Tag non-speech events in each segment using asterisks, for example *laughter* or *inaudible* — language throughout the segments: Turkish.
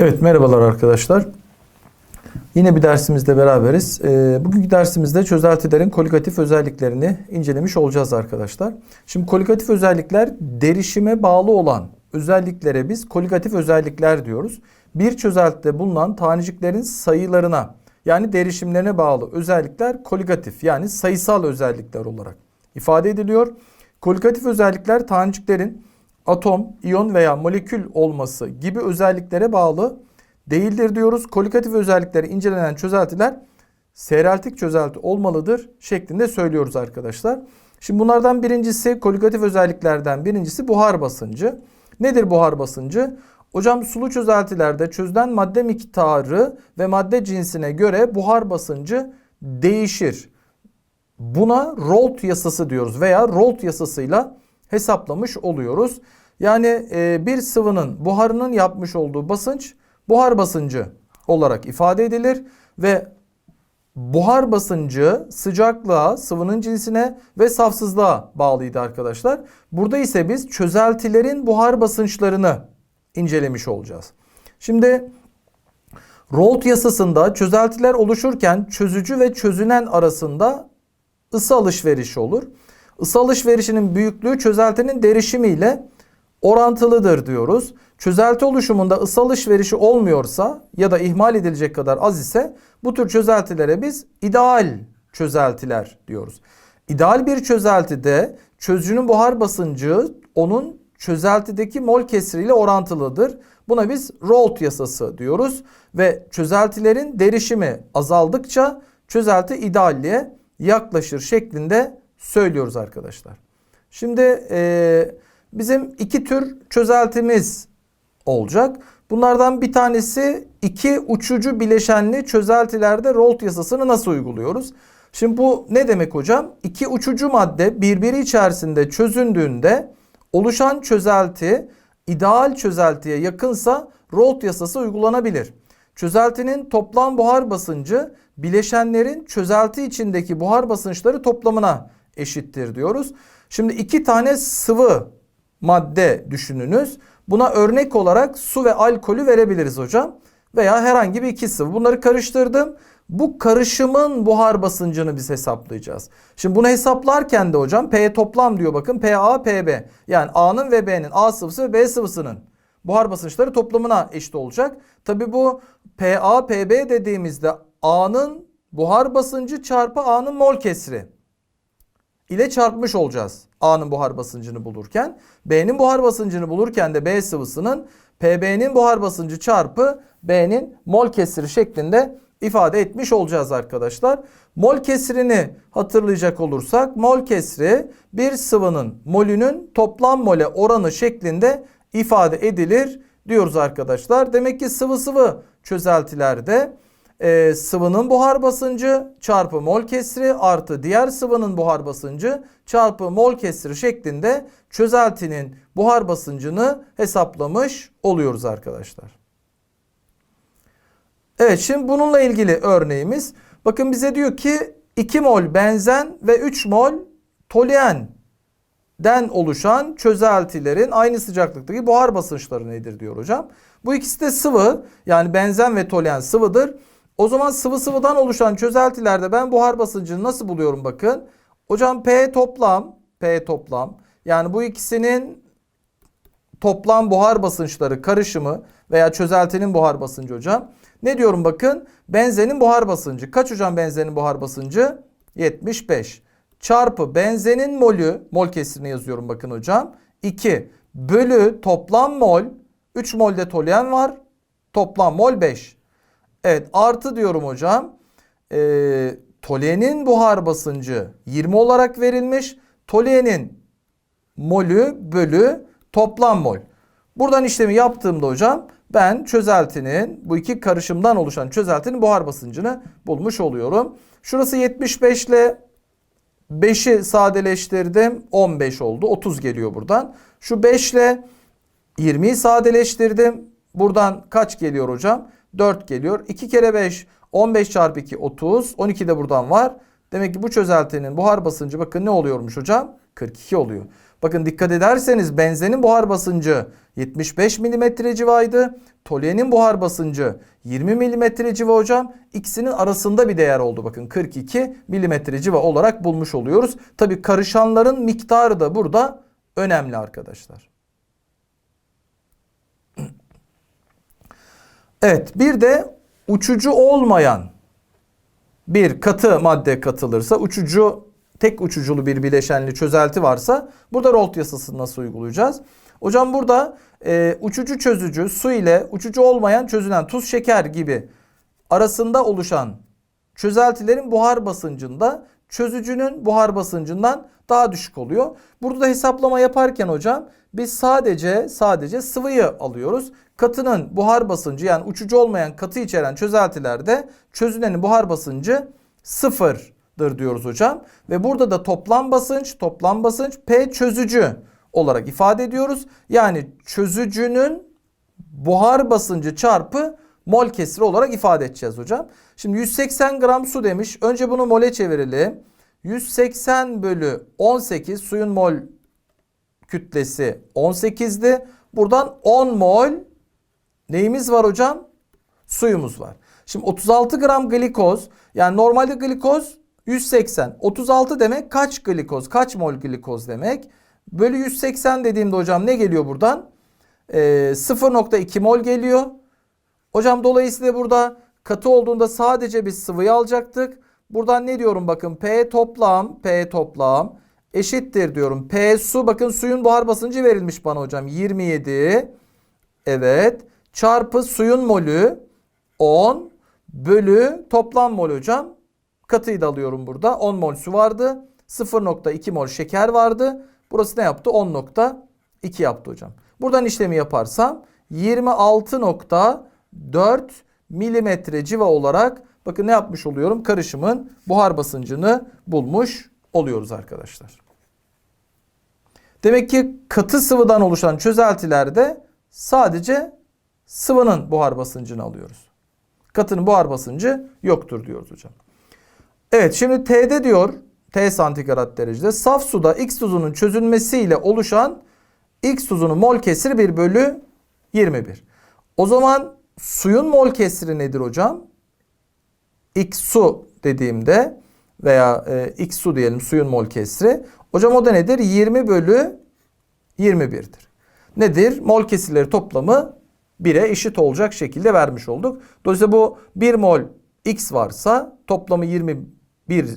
Evet merhabalar arkadaşlar. Yine bir dersimizde beraberiz. Ee, bugünkü dersimizde çözeltilerin koligatif özelliklerini incelemiş olacağız arkadaşlar. Şimdi koligatif özellikler derişime bağlı olan özelliklere biz koligatif özellikler diyoruz. Bir çözeltide bulunan taneciklerin sayılarına yani derişimlerine bağlı özellikler koligatif yani sayısal özellikler olarak ifade ediliyor. Koligatif özellikler taneciklerin atom, iyon veya molekül olması gibi özelliklere bağlı değildir diyoruz. Kolikatif özellikleri incelenen çözeltiler seyreltik çözelti olmalıdır şeklinde söylüyoruz arkadaşlar. Şimdi bunlardan birincisi kolikatif özelliklerden birincisi buhar basıncı. Nedir buhar basıncı? Hocam sulu çözeltilerde çözülen madde miktarı ve madde cinsine göre buhar basıncı değişir. Buna Raoult yasası diyoruz veya Raoult yasasıyla hesaplamış oluyoruz. Yani e, bir sıvının buharının yapmış olduğu basınç buhar basıncı olarak ifade edilir ve buhar basıncı sıcaklığa, sıvının cinsine ve safsızlığa bağlıydı arkadaşlar. Burada ise biz çözeltilerin buhar basınçlarını incelemiş olacağız. Şimdi Raoult yasasında çözeltiler oluşurken çözücü ve çözünen arasında ısı alışverişi olur. Isı alışverişinin büyüklüğü çözeltinin derişimiyle orantılıdır diyoruz. Çözelti oluşumunda ısı alışverişi olmuyorsa ya da ihmal edilecek kadar az ise bu tür çözeltilere biz ideal çözeltiler diyoruz. İdeal bir çözeltide çözücünün buhar basıncı onun çözeltideki mol kesriyle orantılıdır. Buna biz Raoult yasası diyoruz ve çözeltilerin derişimi azaldıkça çözelti idealliğe yaklaşır şeklinde söylüyoruz arkadaşlar. Şimdi e, bizim iki tür çözeltimiz olacak. Bunlardan bir tanesi iki uçucu bileşenli çözeltilerde Raoult yasasını nasıl uyguluyoruz? Şimdi bu ne demek hocam? İki uçucu madde birbiri içerisinde çözündüğünde oluşan çözelti ideal çözeltiye yakınsa Raoult yasası uygulanabilir. Çözeltinin toplam buhar basıncı bileşenlerin çözelti içindeki buhar basınçları toplamına eşittir diyoruz. Şimdi iki tane sıvı madde düşününüz. Buna örnek olarak su ve alkolü verebiliriz hocam. Veya herhangi bir iki sıvı. Bunları karıştırdım. Bu karışımın buhar basıncını biz hesaplayacağız. Şimdi bunu hesaplarken de hocam P toplam diyor bakın PA PB. Yani A'nın ve B'nin A sıvısı ve B sıvısının buhar basınçları toplamına eşit olacak. Tabi bu PA PB dediğimizde A'nın buhar basıncı çarpı A'nın mol kesri ile çarpmış olacağız. A'nın buhar basıncını bulurken. B'nin buhar basıncını bulurken de B sıvısının PB'nin buhar basıncı çarpı B'nin mol kesiri şeklinde ifade etmiş olacağız arkadaşlar. Mol kesrini hatırlayacak olursak mol kesri bir sıvının molünün toplam mole oranı şeklinde ifade edilir diyoruz arkadaşlar. Demek ki sıvı sıvı çözeltilerde e, sıvının buhar basıncı çarpı mol kesri artı diğer sıvının buhar basıncı çarpı mol kesri şeklinde çözeltinin buhar basıncını hesaplamış oluyoruz arkadaşlar. Evet şimdi bununla ilgili örneğimiz. Bakın bize diyor ki 2 mol benzen ve 3 mol toluen den oluşan çözeltilerin aynı sıcaklıktaki buhar basınçları nedir diyor hocam. Bu ikisi de sıvı yani benzen ve toluen sıvıdır. O zaman sıvı sıvıdan oluşan çözeltilerde ben buhar basıncını nasıl buluyorum bakın. Hocam P toplam, P toplam yani bu ikisinin toplam buhar basınçları karışımı veya çözeltinin buhar basıncı hocam. Ne diyorum bakın benzenin buhar basıncı. Kaç hocam benzenin buhar basıncı? 75. Çarpı benzenin molü, mol kesirini yazıyorum bakın hocam. 2 bölü toplam mol. 3 molde toluen var. Toplam mol 5. Evet artı diyorum hocam. E, toluenin buhar basıncı 20 olarak verilmiş. Toluenin molü bölü toplam mol. Buradan işlemi yaptığımda hocam ben çözeltinin bu iki karışımdan oluşan çözeltinin buhar basıncını bulmuş oluyorum. Şurası 75 ile 5'i sadeleştirdim 15 oldu 30 geliyor buradan. Şu 5 ile 20'yi sadeleştirdim. Buradan kaç geliyor hocam? 4 geliyor. 2 kere 5 15 çarpı 2 30. 12 de buradan var. Demek ki bu çözeltinin buhar basıncı bakın ne oluyormuş hocam? 42 oluyor. Bakın dikkat ederseniz benzenin buhar basıncı 75 mm civaydı. Tolyenin buhar basıncı 20 mm civa hocam. İkisinin arasında bir değer oldu bakın 42 mm civa olarak bulmuş oluyoruz. Tabi karışanların miktarı da burada önemli arkadaşlar. Evet bir de uçucu olmayan bir katı madde katılırsa uçucu tek uçuculu bir bileşenli çözelti varsa burada Raoult yasasını nasıl uygulayacağız? Hocam burada e, uçucu çözücü su ile uçucu olmayan çözülen tuz şeker gibi arasında oluşan çözeltilerin buhar basıncında çözücünün buhar basıncından daha düşük oluyor. Burada da hesaplama yaparken hocam biz sadece sadece sıvıyı alıyoruz. Katının buhar basıncı yani uçucu olmayan katı içeren çözeltilerde çözünenin buhar basıncı sıfırdır diyoruz hocam. Ve burada da toplam basınç toplam basınç P çözücü olarak ifade ediyoruz. Yani çözücünün buhar basıncı çarpı mol kesri olarak ifade edeceğiz hocam. Şimdi 180 gram su demiş. Önce bunu mole çevirelim. 180 bölü 18 suyun mol kütlesi 18'di. Buradan 10 mol neyimiz var hocam? Suyumuz var. Şimdi 36 gram glikoz yani normalde glikoz 180. 36 demek kaç glikoz? Kaç mol glikoz demek? Bölü 180 dediğimde hocam ne geliyor buradan? Ee, 0.2 mol geliyor. Hocam dolayısıyla burada katı olduğunda sadece biz sıvıyı alacaktık. Buradan ne diyorum bakın P toplam P toplam eşittir diyorum. P su bakın suyun buhar basıncı verilmiş bana hocam 27. Evet çarpı suyun molü 10 bölü toplam mol hocam. Katıyı da alıyorum burada 10 mol su vardı. 0.2 mol şeker vardı. Burası ne yaptı? 10.2 yaptı hocam. Buradan işlemi yaparsam 26.4 milimetre civa olarak bakın ne yapmış oluyorum? Karışımın buhar basıncını bulmuş oluyoruz arkadaşlar. Demek ki katı sıvıdan oluşan çözeltilerde sadece sıvının buhar basıncını alıyoruz. Katının buhar basıncı yoktur diyoruz hocam. Evet şimdi T'de diyor T santigrat derecede saf suda X tuzunun çözülmesiyle oluşan X tuzunun mol kesiri 1 bölü 21. O zaman suyun mol kesiri nedir hocam? X su dediğimde veya e, X su diyelim suyun mol kesiri. Hocam o da nedir? 20 bölü 21'dir. Nedir? Mol kesirleri toplamı 1'e eşit olacak şekilde vermiş olduk. Dolayısıyla bu 1 mol X varsa toplamı 21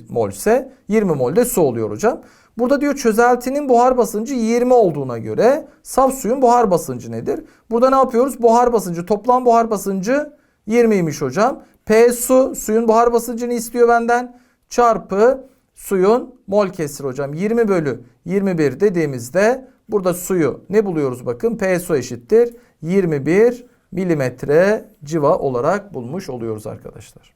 mol ise 20 mol de su oluyor hocam. Burada diyor çözeltinin buhar basıncı 20 olduğuna göre saf suyun buhar basıncı nedir? Burada ne yapıyoruz? Buhar basıncı toplam buhar basıncı 20'ymiş hocam. P su suyun buhar basıncını istiyor benden. Çarpı suyun mol kesir hocam. 20 bölü 21 dediğimizde burada suyu ne buluyoruz bakın. P su eşittir. 21 milimetre civa olarak bulmuş oluyoruz arkadaşlar.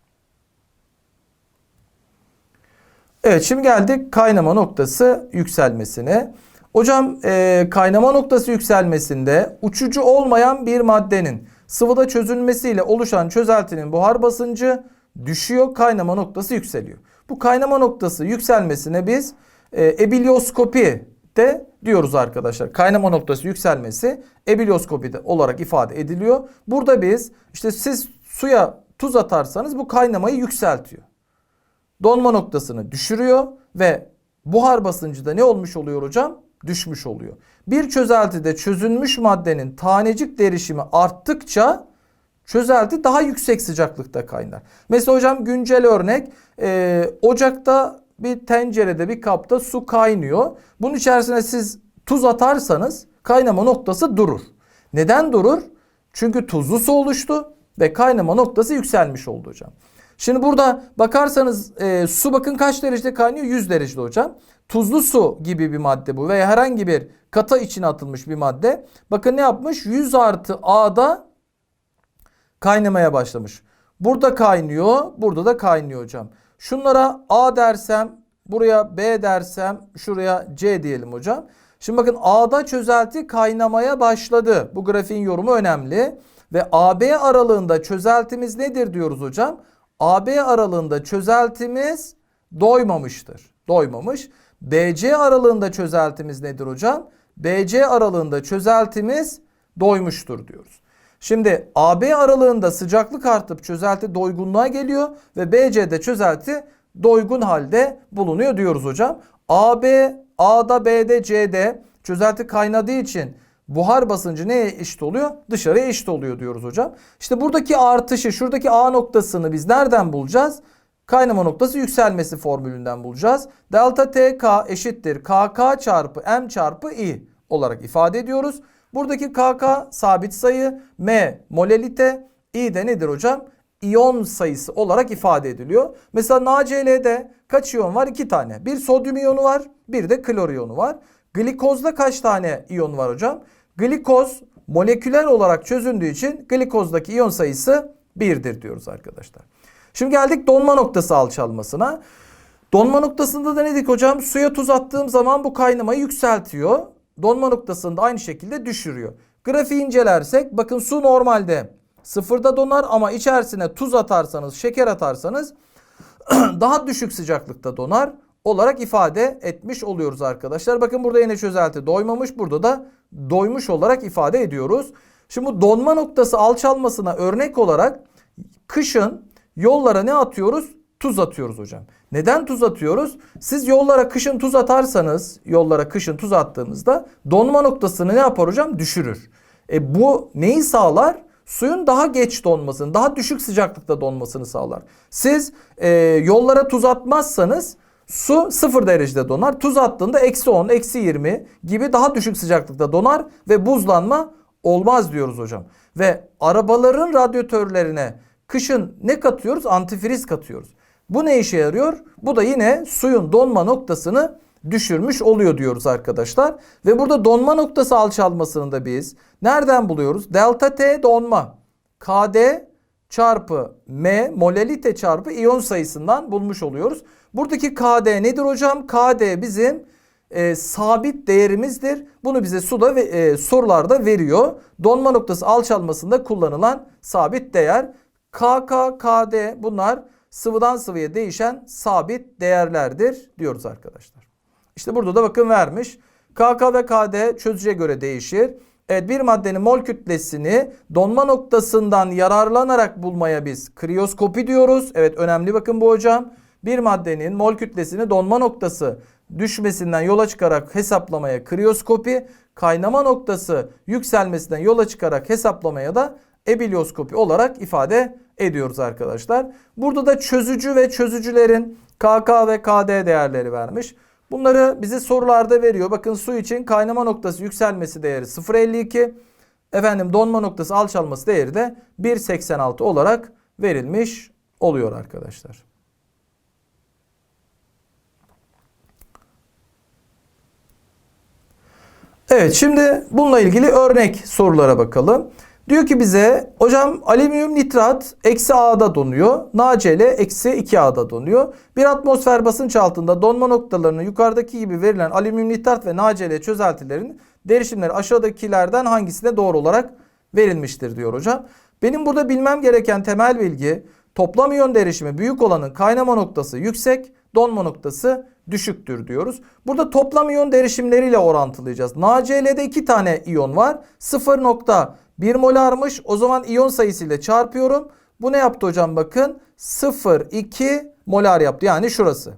Evet şimdi geldik kaynama noktası yükselmesine. Hocam e, kaynama noktası yükselmesinde uçucu olmayan bir maddenin sıvıda çözülmesiyle oluşan çözeltinin buhar basıncı düşüyor kaynama noktası yükseliyor. Bu kaynama noktası yükselmesine biz e, ebilioskopi de diyoruz arkadaşlar. Kaynama noktası yükselmesi ebilioskopi de olarak ifade ediliyor. Burada biz işte siz suya tuz atarsanız bu kaynamayı yükseltiyor donma noktasını düşürüyor ve buhar basıncı da ne olmuş oluyor hocam? Düşmüş oluyor. Bir çözeltide çözünmüş maddenin tanecik derişimi arttıkça çözelti daha yüksek sıcaklıkta kaynar. Mesela hocam güncel örnek e, ocakta bir tencerede bir kapta su kaynıyor. Bunun içerisine siz tuz atarsanız kaynama noktası durur. Neden durur? Çünkü tuzlu su oluştu ve kaynama noktası yükselmiş oldu hocam. Şimdi burada bakarsanız e, su bakın kaç derecede kaynıyor? 100 derecede hocam. Tuzlu su gibi bir madde bu veya herhangi bir kata içine atılmış bir madde. Bakın ne yapmış? 100 artı A'da kaynamaya başlamış. Burada kaynıyor, burada da kaynıyor hocam. Şunlara A dersem, buraya B dersem, şuraya C diyelim hocam. Şimdi bakın A'da çözelti kaynamaya başladı. Bu grafiğin yorumu önemli. Ve AB aralığında çözeltimiz nedir diyoruz hocam? AB aralığında çözeltimiz doymamıştır. Doymamış. BC aralığında çözeltimiz nedir hocam? BC aralığında çözeltimiz doymuştur diyoruz. Şimdi AB aralığında sıcaklık artıp çözelti doygunluğa geliyor ve BC'de çözelti doygun halde bulunuyor diyoruz hocam. AB, A'da, B'de, C'de çözelti kaynadığı için buhar basıncı neye eşit oluyor? Dışarıya eşit oluyor diyoruz hocam. İşte buradaki artışı, şuradaki A noktasını biz nereden bulacağız? Kaynama noktası yükselmesi formülünden bulacağız. Delta TK eşittir KK çarpı M çarpı I olarak ifade ediyoruz. Buradaki KK sabit sayı, M molelite, I de nedir hocam? İyon sayısı olarak ifade ediliyor. Mesela NaCl'de kaç iyon var? İki tane. Bir sodyum iyonu var, bir de klor iyonu var. Glikozda kaç tane iyon var hocam? Glikoz moleküler olarak çözündüğü için glikozdaki iyon sayısı 1'dir diyoruz arkadaşlar. Şimdi geldik donma noktası alçalmasına. Donma noktasında da ne dedik hocam? Suya tuz attığım zaman bu kaynamayı yükseltiyor. Donma noktasında aynı şekilde düşürüyor. Grafiği incelersek bakın su normalde sıfırda donar ama içerisine tuz atarsanız, şeker atarsanız *clears throat* daha düşük sıcaklıkta donar olarak ifade etmiş oluyoruz arkadaşlar. Bakın burada yine çözelti doymamış. Burada da doymuş olarak ifade ediyoruz. Şimdi bu donma noktası alçalmasına örnek olarak kışın yollara ne atıyoruz? Tuz atıyoruz hocam. Neden tuz atıyoruz? Siz yollara kışın tuz atarsanız, yollara kışın tuz attığınızda donma noktasını ne yapar hocam? Düşürür. E bu neyi sağlar? Suyun daha geç donmasını, daha düşük sıcaklıkta donmasını sağlar. Siz e, yollara tuz atmazsanız su sıfır derecede donar. Tuz attığında eksi 10, eksi 20 gibi daha düşük sıcaklıkta donar ve buzlanma olmaz diyoruz hocam. Ve arabaların radyatörlerine kışın ne katıyoruz? Antifriz katıyoruz. Bu ne işe yarıyor? Bu da yine suyun donma noktasını düşürmüş oluyor diyoruz arkadaşlar. Ve burada donma noktası alçalmasını da biz nereden buluyoruz? Delta T donma. KD çarpı M molalite çarpı iyon sayısından bulmuş oluyoruz. Buradaki KD nedir hocam? KD bizim e, sabit değerimizdir. Bunu bize suda ve e, sorularda veriyor. Donma noktası alçalmasında kullanılan sabit değer. KK, KD bunlar sıvıdan sıvıya değişen sabit değerlerdir diyoruz arkadaşlar. İşte burada da bakın vermiş. KK ve KD çözüce göre değişir. Evet bir maddenin mol kütlesini donma noktasından yararlanarak bulmaya biz kriyoskopi diyoruz. Evet önemli bakın bu hocam. Bir maddenin mol kütlesini donma noktası düşmesinden yola çıkarak hesaplamaya kriyoskopi, kaynama noktası yükselmesinden yola çıkarak hesaplamaya da ebilioskopi olarak ifade ediyoruz arkadaşlar. Burada da çözücü ve çözücülerin KK ve KD değerleri vermiş. Bunları bize sorularda veriyor. Bakın su için kaynama noktası yükselmesi değeri 0.52. Efendim donma noktası alçalması değeri de 1.86 olarak verilmiş oluyor arkadaşlar. Evet şimdi bununla ilgili örnek sorulara bakalım. Diyor ki bize hocam alüminyum nitrat eksi A'da donuyor. NaCl eksi 2A'da donuyor. Bir atmosfer basınç altında donma noktalarını yukarıdaki gibi verilen alüminyum nitrat ve NaCl çözeltilerin derişimleri aşağıdakilerden hangisine doğru olarak verilmiştir diyor hocam. Benim burada bilmem gereken temel bilgi toplam iyon derişimi büyük olanın kaynama noktası yüksek, donma noktası düşüktür diyoruz. Burada toplam iyon derişimleriyle orantılayacağız. NaCl'de iki tane iyon var. 0.1 molarmış. O zaman iyon sayısıyla çarpıyorum. Bu ne yaptı hocam bakın? 0.2 molar yaptı. Yani şurası.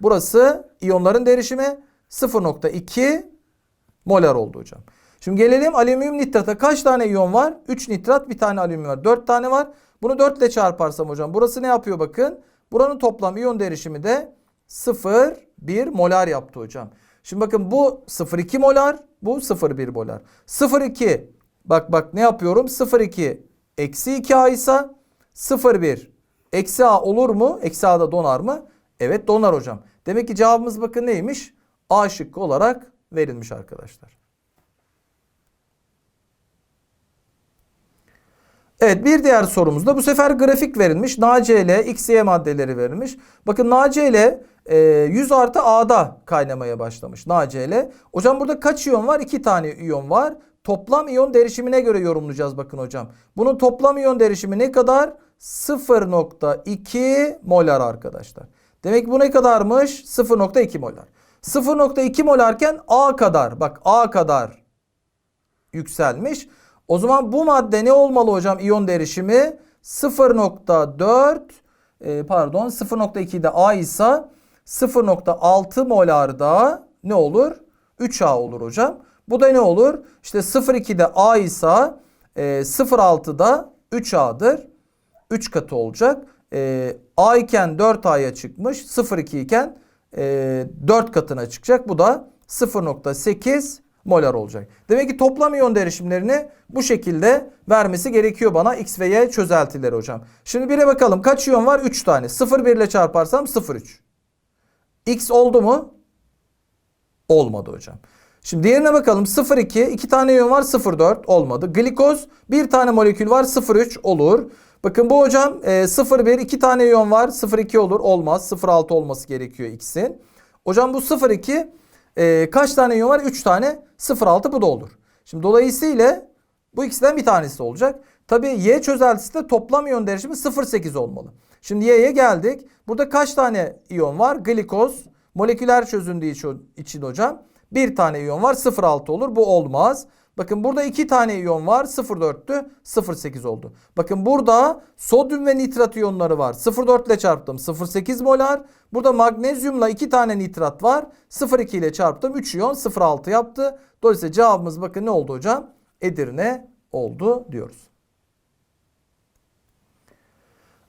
Burası iyonların derişimi 0.2 molar oldu hocam. Şimdi gelelim alüminyum nitrata. Kaç tane iyon var? 3 nitrat bir tane alüminyum var. 4 tane var. Bunu 4 ile çarparsam hocam burası ne yapıyor bakın. Buranın toplam iyon derişimi de 0,1 molar yaptı hocam. Şimdi bakın bu 0,2 molar, bu 0,1 molar. 0,2 bak bak ne yapıyorum? 0,2 eksi 2A ise 0,1 eksi A olur mu? Eksi A'da donar mı? Evet donar hocam. Demek ki cevabımız bakın neymiş? A şıkkı olarak verilmiş arkadaşlar. Evet bir diğer sorumuzda bu sefer grafik verilmiş. NaCl, XY maddeleri verilmiş. Bakın NaCl e, 100 artı A'da kaynamaya başlamış. NaCl. Hocam burada kaç iyon var? 2 tane iyon var. Toplam iyon derişimine göre yorumlayacağız bakın hocam. Bunun toplam iyon derişimi ne kadar? 0.2 molar arkadaşlar. Demek ki bu ne kadarmış? 0.2 molar. 0.2 molarken A kadar bak A kadar yükselmiş. O zaman bu madde ne olmalı hocam iyon derişimi? 0.4 e, pardon 0.2'de A ise 0.6 molarda ne olur? 3A olur hocam. Bu da ne olur? İşte 0.2'de A ise e, 0.6'da 3A'dır. 3 katı olacak. E, A iken 4A'ya çıkmış. 0.2 iken e, 4 katına çıkacak. Bu da 0.8 molar olacak. Demek ki toplam iyon derişimlerini bu şekilde vermesi gerekiyor bana X ve Y çözeltileri hocam. Şimdi bire bakalım kaç iyon var? 3 tane. 0,1 ile çarparsam 0,3. X oldu mu? Olmadı hocam. Şimdi diğerine bakalım 0,2 2 tane iyon var 0,4 olmadı. Glikoz bir tane molekül var 0,3 olur. Bakın bu hocam e, 0,1 2 tane iyon var 0,2 olur olmaz 0,6 olması gerekiyor X'in. Hocam bu 0,2 e, kaç tane iyon var? 3 tane 0,6 bu da olur. Şimdi dolayısıyla bu ikisinden bir tanesi olacak. Tabii Y çözeltisi de toplam iyon derişimi 0,8 olmalı. Şimdi Y'ye geldik. Burada kaç tane iyon var? Glikoz moleküler çözündüğü için hocam bir tane iyon var 0,6 olur. Bu olmaz. Bakın burada iki tane iyon var 0,4'tü 0,8 oldu. Bakın burada sodyum ve nitrat iyonları var. 0,4 ile çarptım 0,8 molar. Burada magnezyumla iki tane nitrat var. 0,2 ile çarptım 3 iyon 0,6 yaptı. Dolayısıyla cevabımız bakın ne oldu hocam? Edirne oldu diyoruz.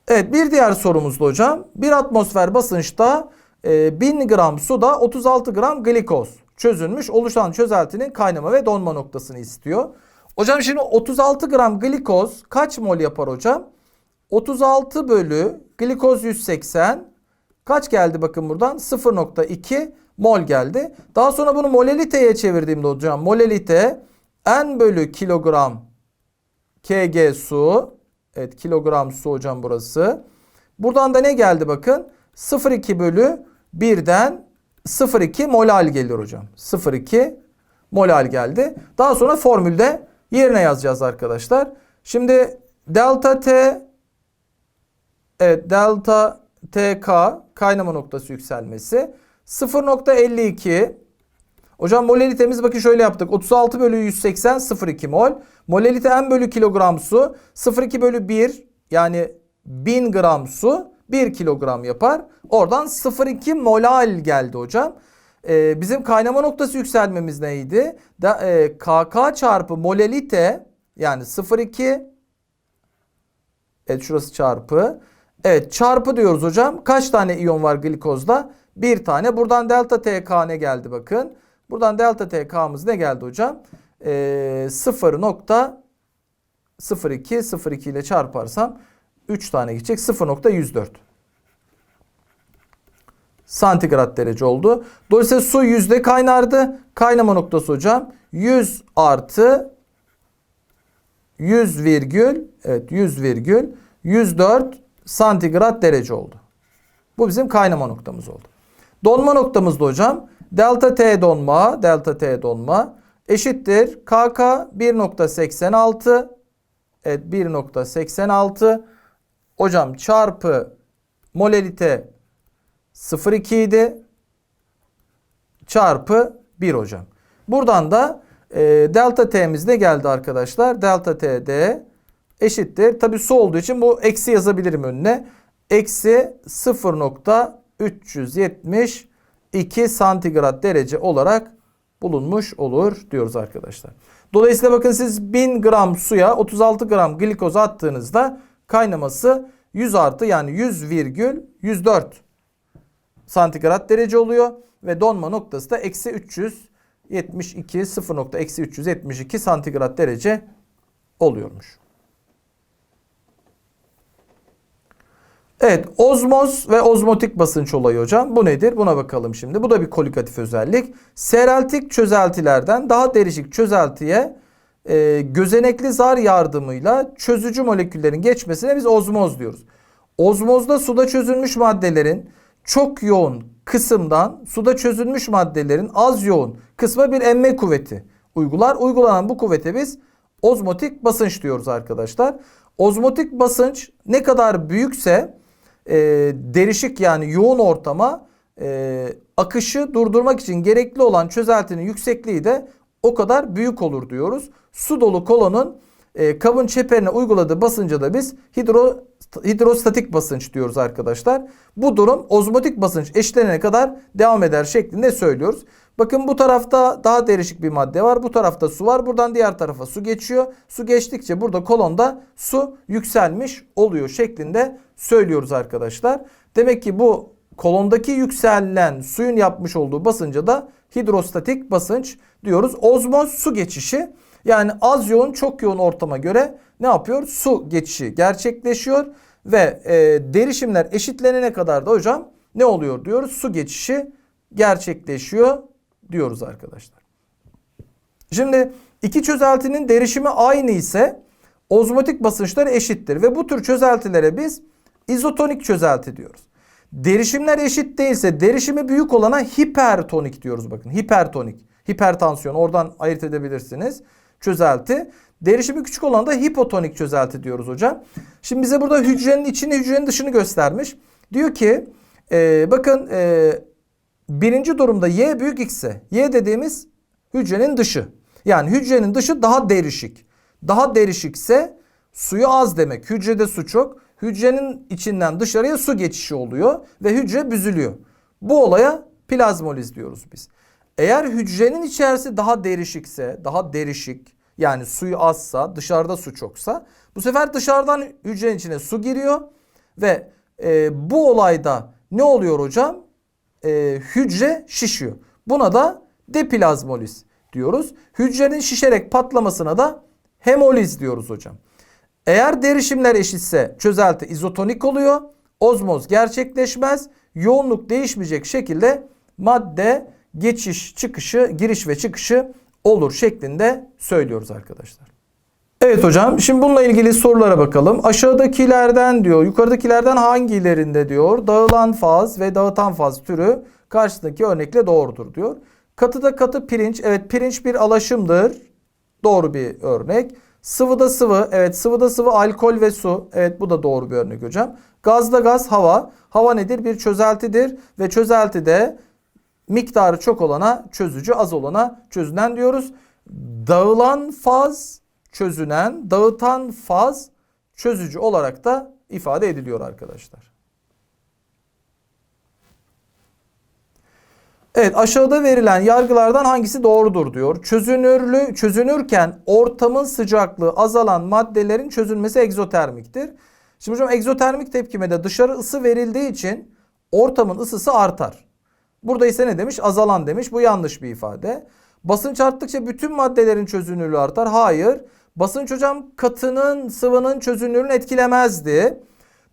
Evet bir diğer sorumuzda hocam. Bir atmosfer basınçta e, 1000 gram suda 36 gram glikoz çözülmüş oluşan çözeltinin kaynama ve donma noktasını istiyor. Hocam şimdi 36 gram glikoz kaç mol yapar hocam? 36 bölü glikoz 180 kaç geldi bakın buradan 0.2 mol geldi. Daha sonra bunu moleliteye çevirdiğimde hocam molelite n bölü kilogram kg su evet kilogram su hocam burası. Buradan da ne geldi bakın 0.2 bölü 1'den 0,2 molal gelir hocam. 0,2 molal geldi. Daha sonra formülde yerine yazacağız arkadaşlar. Şimdi delta T evet delta TK kaynama noktası yükselmesi 0.52 Hocam molelitemiz bakın şöyle yaptık. 36 bölü 180 0,2 mol. Molelite m bölü kilogram su 0,2 bölü 1 yani 1000 gram su 1 kilogram yapar. Oradan 0,2 molal geldi hocam. Ee, bizim kaynama noktası yükselmemiz neydi? Da, e, KK çarpı molelite yani 0,2 Evet şurası çarpı. Evet çarpı diyoruz hocam. Kaç tane iyon var glikozda? Bir tane. Buradan delta TK ne geldi bakın. Buradan delta TK'mız ne geldi hocam? Ee, 0.02 0,2 ile çarparsam 3 tane gidecek. 0.104 santigrat derece oldu. Dolayısıyla su yüzde kaynardı. Kaynama noktası hocam 100 artı 100 virgül evet 100 virgül 104 santigrat derece oldu. Bu bizim kaynama noktamız oldu. Donma noktamızda hocam delta T donma delta T donma eşittir KK 1.86 evet 1.86 hocam çarpı molelite 0,2 idi. Çarpı 1 hocam. Buradan da e, delta t'miz ne geldi arkadaşlar? Delta t'de eşittir. Tabi su olduğu için bu eksi yazabilirim önüne. Eksi 0.372 santigrat derece olarak bulunmuş olur diyoruz arkadaşlar. Dolayısıyla bakın siz 1000 gram suya 36 gram glikoz attığınızda kaynaması 100 artı yani 100 virgül 104 santigrat derece oluyor. Ve donma noktası da eksi 372 0 eksi 372 santigrat derece oluyormuş. Evet ozmoz ve ozmotik basınç olayı hocam. Bu nedir? Buna bakalım şimdi. Bu da bir kolikatif özellik. Seraltik çözeltilerden daha derişik çözeltiye e, gözenekli zar yardımıyla çözücü moleküllerin geçmesine biz ozmoz diyoruz. Ozmozda suda çözülmüş maddelerin çok yoğun kısımdan suda çözülmüş maddelerin az yoğun kısma bir emme kuvveti uygular. Uygulanan bu kuvvete biz ozmotik basınç diyoruz arkadaşlar. Ozmotik basınç ne kadar büyükse e, derişik yani yoğun ortama e, akışı durdurmak için gerekli olan çözeltinin yüksekliği de o kadar büyük olur diyoruz. Su dolu kolonun e, kabın çeperine uyguladığı basınca da biz hidro, hidrostatik basınç diyoruz arkadaşlar. Bu durum ozmotik basınç eşitlenene kadar devam eder şeklinde söylüyoruz. Bakın bu tarafta daha derişik bir madde var. Bu tarafta su var. Buradan diğer tarafa su geçiyor. Su geçtikçe burada kolonda su yükselmiş oluyor şeklinde söylüyoruz arkadaşlar. Demek ki bu kolondaki yükselen suyun yapmış olduğu basınca da hidrostatik basınç diyoruz. Ozmoz su geçişi yani az yoğun çok yoğun ortama göre ne yapıyor? Su geçişi gerçekleşiyor ve e, derişimler eşitlenene kadar da hocam ne oluyor diyoruz? Su geçişi gerçekleşiyor diyoruz arkadaşlar. Şimdi iki çözeltinin derişimi aynı ise ozmotik basınçlar eşittir ve bu tür çözeltilere biz izotonik çözelti diyoruz. Derişimler eşit değilse derişimi büyük olana hipertonik diyoruz bakın. Hipertonik. Hipertansiyon oradan ayırt edebilirsiniz. Çözelti. Derişimi küçük olana da hipotonik çözelti diyoruz hocam. Şimdi bize burada hücrenin içini hücrenin dışını göstermiş. Diyor ki e, bakın e, birinci durumda y büyük x'e. Y dediğimiz hücrenin dışı. Yani hücrenin dışı daha derişik. Daha derişikse suyu az demek. Hücrede su çok. Hücrenin içinden dışarıya su geçişi oluyor ve hücre büzülüyor. Bu olaya plazmoliz diyoruz biz. Eğer hücrenin içerisi daha derişikse, daha derişik yani suyu azsa, dışarıda su çoksa bu sefer dışarıdan hücrenin içine su giriyor ve e, bu olayda ne oluyor hocam? E, hücre şişiyor. Buna da deplazmoliz diyoruz. Hücrenin şişerek patlamasına da hemoliz diyoruz hocam. Eğer derişimler eşitse çözelti izotonik oluyor. Ozmoz gerçekleşmez. Yoğunluk değişmeyecek şekilde madde geçiş çıkışı giriş ve çıkışı olur şeklinde söylüyoruz arkadaşlar. Evet hocam şimdi bununla ilgili sorulara bakalım. Aşağıdakilerden diyor yukarıdakilerden hangilerinde diyor dağılan faz ve dağıtan faz türü karşısındaki örnekle doğrudur diyor. Katıda katı pirinç evet pirinç bir alaşımdır. Doğru bir örnek. Sıvıda sıvı evet sıvıda sıvı alkol ve su evet bu da doğru bir örnek hocam. Gazda gaz hava. Hava nedir? Bir çözeltidir ve çözeltide miktarı çok olana çözücü az olana çözünen diyoruz. Dağılan faz çözünen, dağıtan faz çözücü olarak da ifade ediliyor arkadaşlar. Evet aşağıda verilen yargılardan hangisi doğrudur diyor. Çözünürlü çözünürken ortamın sıcaklığı azalan maddelerin çözülmesi egzotermiktir. Şimdi hocam egzotermik tepkimede dışarı ısı verildiği için ortamın ısısı artar. Burada ise ne demiş? Azalan demiş. Bu yanlış bir ifade. Basınç arttıkça bütün maddelerin çözünürlüğü artar. Hayır. Basınç hocam katının sıvının çözünürlüğünü etkilemezdi.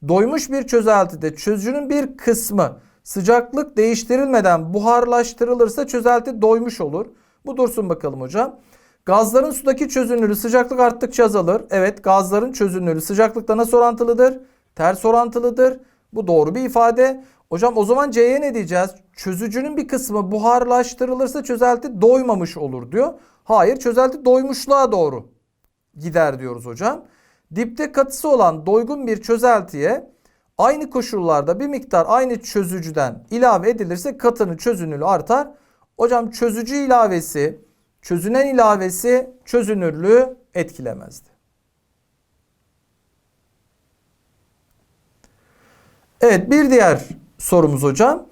Doymuş bir çözeltide çözücünün bir kısmı sıcaklık değiştirilmeden buharlaştırılırsa çözelti doymuş olur. Bu dursun bakalım hocam. Gazların sudaki çözünürlüğü sıcaklık arttıkça azalır. Evet gazların çözünürlüğü sıcaklıkla nasıl orantılıdır? Ters orantılıdır. Bu doğru bir ifade. Hocam o zaman C'ye ne diyeceğiz? Çözücünün bir kısmı buharlaştırılırsa çözelti doymamış olur diyor. Hayır çözelti doymuşluğa doğru gider diyoruz hocam. Dipte katısı olan doygun bir çözeltiye aynı koşullarda bir miktar aynı çözücüden ilave edilirse katının çözünürlüğü artar. Hocam çözücü ilavesi, çözünen ilavesi çözünürlüğü etkilemezdi. Evet bir diğer sorumuz hocam.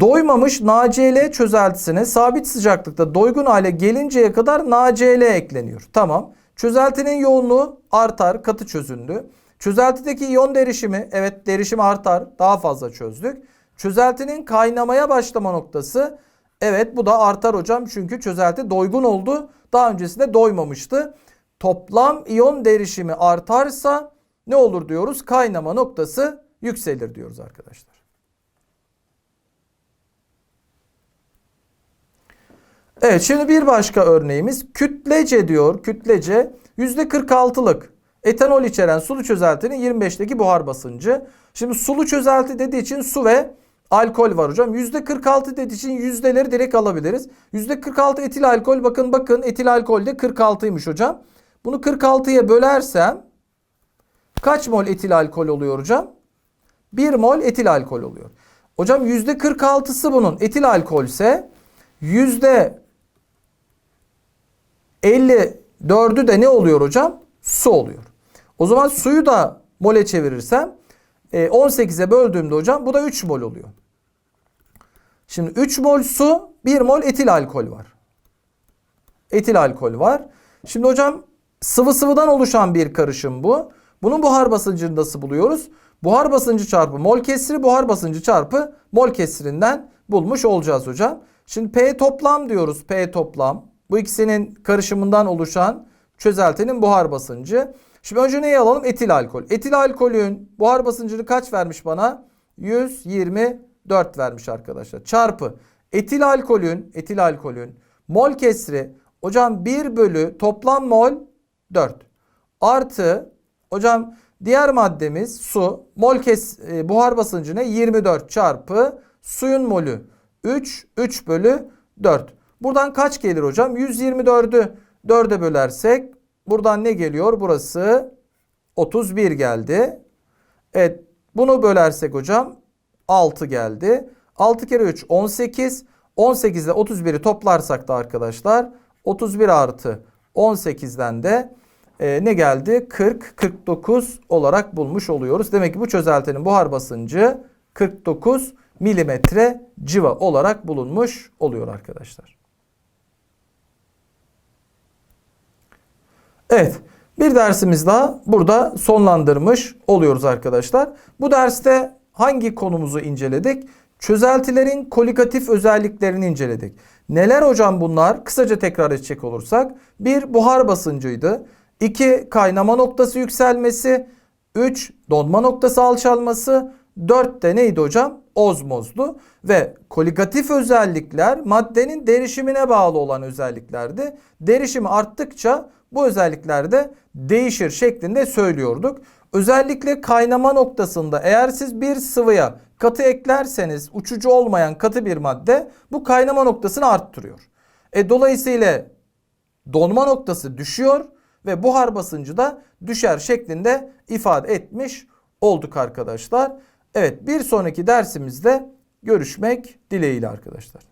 Doymamış NaCl çözeltisine sabit sıcaklıkta doygun hale gelinceye kadar NaCl ekleniyor. Tamam. Çözeltinin yoğunluğu artar, katı çözündü. Çözeltideki iyon derişimi, evet derişim artar, daha fazla çözdük. Çözeltinin kaynamaya başlama noktası, evet bu da artar hocam çünkü çözelti doygun oldu. Daha öncesinde doymamıştı. Toplam iyon derişimi artarsa ne olur diyoruz? Kaynama noktası yükselir diyoruz arkadaşlar. Evet şimdi bir başka örneğimiz kütlece diyor. Kütlece %46'lık etanol içeren sulu çözeltinin 25'teki buhar basıncı. Şimdi sulu çözelti dediği için su ve alkol var hocam. %46 dediği için yüzdeleri direkt alabiliriz. %46 etil alkol bakın bakın etil alkol de 46'ymış hocam. Bunu 46'ya bölersem kaç mol etil alkol oluyor hocam? 1 mol etil alkol oluyor. Hocam %46'sı bunun etil alkolse yüzde 54'ü de ne oluyor hocam? Su oluyor. O zaman suyu da mole çevirirsem e, 18'e böldüğümde hocam bu da 3 mol oluyor. Şimdi 3 mol su 1 mol etil alkol var. Etil alkol var. Şimdi hocam sıvı sıvıdan oluşan bir karışım bu. Bunun buhar basıncını nasıl buluyoruz? Buhar basıncı çarpı mol kesri buhar basıncı çarpı mol kesrinden bulmuş olacağız hocam. Şimdi P toplam diyoruz. P toplam. Bu ikisinin karışımından oluşan çözeltinin buhar basıncı. Şimdi önce neyi alalım? Etil alkol. Etil alkolün buhar basıncını kaç vermiş bana? 124 vermiş arkadaşlar. Çarpı etil alkolün, etil alkolün mol kesri hocam 1 bölü toplam mol 4. Artı hocam diğer maddemiz su. Mol kes e, buhar basıncı ne? 24 çarpı suyun molü 3 3 bölü 4. Buradan kaç gelir hocam? 124'ü 4'e bölersek buradan ne geliyor? Burası 31 geldi. Evet bunu bölersek hocam 6 geldi. 6 kere 3 18. 18 ile 31'i toplarsak da arkadaşlar 31 artı 18'den de e, ne geldi? 40, 49 olarak bulmuş oluyoruz. Demek ki bu çözeltinin buhar basıncı 49 milimetre civa olarak bulunmuş oluyor arkadaşlar. Evet. Bir dersimiz daha burada sonlandırmış oluyoruz arkadaşlar. Bu derste hangi konumuzu inceledik? Çözeltilerin kolikatif özelliklerini inceledik. Neler hocam bunlar? Kısaca tekrar edecek olursak. Bir buhar basıncıydı. 2 kaynama noktası yükselmesi. 3 donma noktası alçalması. 4 de neydi hocam? Ozmozdu. Ve kolikatif özellikler maddenin derişimine bağlı olan özelliklerdi. Derişimi arttıkça bu özellikler de değişir şeklinde söylüyorduk. Özellikle kaynama noktasında eğer siz bir sıvıya katı eklerseniz uçucu olmayan katı bir madde bu kaynama noktasını arttırıyor. E, dolayısıyla donma noktası düşüyor ve buhar basıncı da düşer şeklinde ifade etmiş olduk arkadaşlar. Evet bir sonraki dersimizde görüşmek dileğiyle arkadaşlar.